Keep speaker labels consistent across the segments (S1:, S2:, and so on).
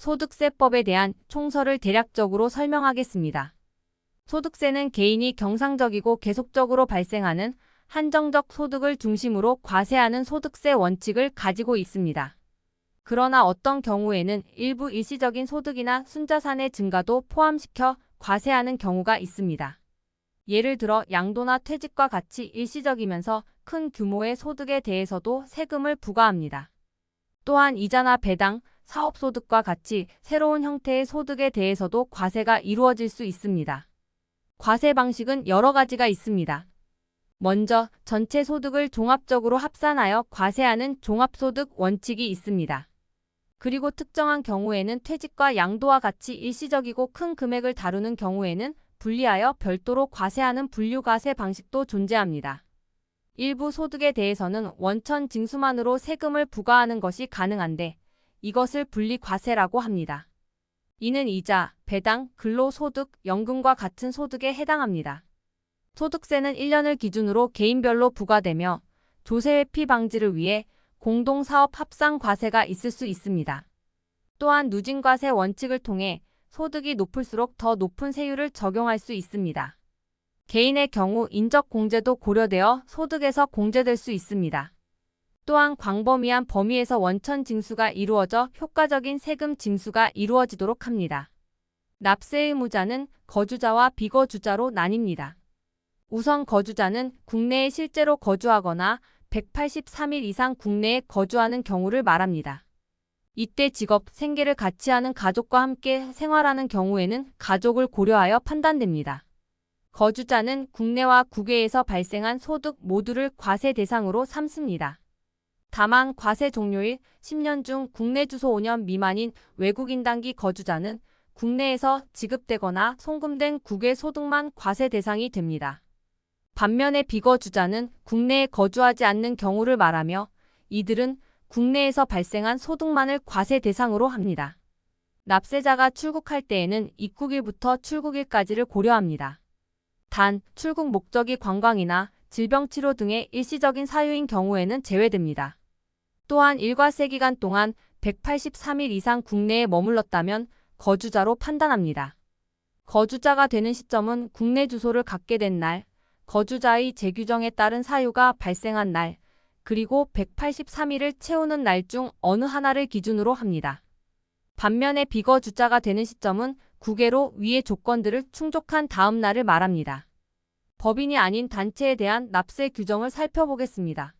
S1: 소득세법에 대한 총설을 대략적으로 설명하겠습니다. 소득세는 개인이 경상적이고 계속적으로 발생하는 한정적 소득을 중심으로 과세하는 소득세 원칙을 가지고 있습니다. 그러나 어떤 경우에는 일부 일시적인 소득이나 순자산의 증가도 포함시켜 과세하는 경우가 있습니다. 예를 들어 양도나 퇴직과 같이 일시적이면서 큰 규모의 소득에 대해서도 세금을 부과합니다. 또한 이자나 배당, 사업소득과 같이 새로운 형태의 소득에 대해서도 과세가 이루어질 수 있습니다. 과세 방식은 여러 가지가 있습니다. 먼저 전체 소득을 종합적으로 합산하여 과세하는 종합소득 원칙이 있습니다. 그리고 특정한 경우에는 퇴직과 양도와 같이 일시적이고 큰 금액을 다루는 경우에는 분리하여 별도로 과세하는 분류과세 방식도 존재합니다. 일부 소득에 대해서는 원천 징수만으로 세금을 부과하는 것이 가능한데 이것을 분리과세라고 합니다. 이는 이자, 배당, 근로소득, 연금과 같은 소득에 해당합니다. 소득세는 1년을 기준으로 개인별로 부과되며 조세 회피 방지를 위해 공동사업 합상 과세가 있을 수 있습니다. 또한 누진과세 원칙을 통해 소득이 높을수록 더 높은 세율을 적용할 수 있습니다. 개인의 경우 인적 공제도 고려되어 소득에서 공제될 수 있습니다. 또한 광범위한 범위에서 원천 징수가 이루어져 효과적인 세금 징수가 이루어지도록 합니다. 납세 의무자는 거주자와 비거주자로 나뉩니다. 우선 거주자는 국내에 실제로 거주하거나 183일 이상 국내에 거주하는 경우를 말합니다. 이때 직업, 생계를 같이 하는 가족과 함께 생활하는 경우에는 가족을 고려하여 판단됩니다. 거주자는 국내와 국외에서 발생한 소득 모두를 과세 대상으로 삼습니다. 다만 과세 종료일 10년 중 국내 주소 5년 미만인 외국인 단기 거주자는 국내에서 지급되거나 송금된 국외 소득만 과세 대상이 됩니다. 반면에 비거주자는 국내에 거주하지 않는 경우를 말하며 이들은 국내에서 발생한 소득만을 과세 대상으로 합니다. 납세자가 출국할 때에는 입국일부터 출국일까지를 고려합니다. 단, 출국 목적이 관광이나 질병치료 등의 일시적인 사유인 경우에는 제외됩니다. 또한 일과세 기간 동안 183일 이상 국내에 머물렀다면 거주자로 판단합니다. 거주자가 되는 시점은 국내 주소를 갖게 된 날, 거주자의 재규정에 따른 사유가 발생한 날, 그리고 183일을 채우는 날 중 어느 하나를 기준으로 합니다. 반면에 비거주자가 되는 시점은 국외로 위의 조건들을 충족한 다음 날을 말합니다. 법인이 아닌 단체에 대한 납세 규정을 살펴보겠습니다.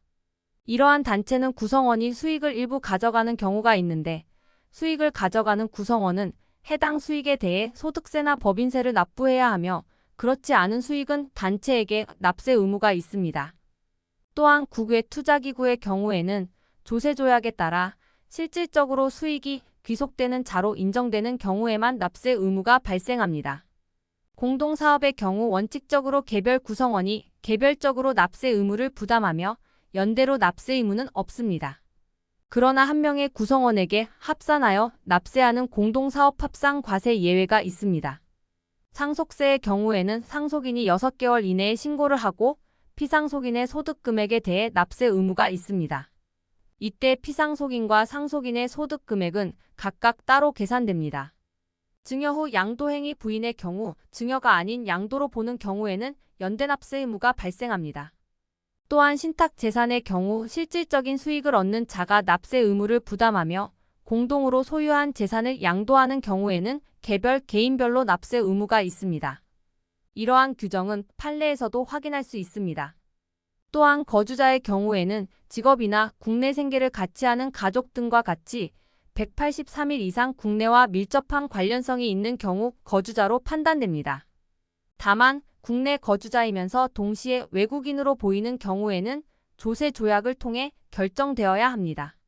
S1: 이러한 단체는 구성원이 수익을 일부 가져가는 경우가 있는데 수익을 가져가는 구성원은 해당 수익에 대해 소득세나 법인세를 납부해야 하며 그렇지 않은 수익은 단체에게 납세 의무가 있습니다. 또한 국외 투자기구의 경우에는 조세조약에 따라 실질적으로 수익이 귀속되는 자로 인정되는 경우에만 납세 의무가 발생합니다. 공동사업의 경우 원칙적으로 개별 구성원이 개별적으로 납세 의무를 부담하며 연대로 납세 의무는 없습니다. 그러나 한 명의 구성원에게 합산하여 납세하는 공동사업 합상 과세 예외가 있습니다. 상속세의 경우에는 상속인이 6개월 이내에 신고를 하고 피상속인의 소득 금액에 대해 납세 의무가 있습니다. 이때 피상속인과 상속인의 소득 금액은 각각 따로 계산됩니다. 증여 후 양도행위 부인의 경우 증여가 아닌 양도로 보는 경우에는 연대납세 의무가 발생합니다. 또한 신탁 재산의 경우 실질적인 수익을 얻는 자가 납세 의무를 부담하며 공동으로 소유한 재산을 양도하는 경우에는 개별 개인별로 납세 의무가 있습니다. 이러한 규정은 판례에서도 확인할 수 있습니다. 또한 거주자의 경우에는 직업이나 국내 생계를 같이 하는 가족 등과 같이 183일 이상 국내와 밀접한 관련성이 있는 경우 거주자로 판단됩니다. 다만 국내 거주자이면서 동시에 외국인으로 보이는 경우에는 조세 조약을 통해 결정되어야 합니다.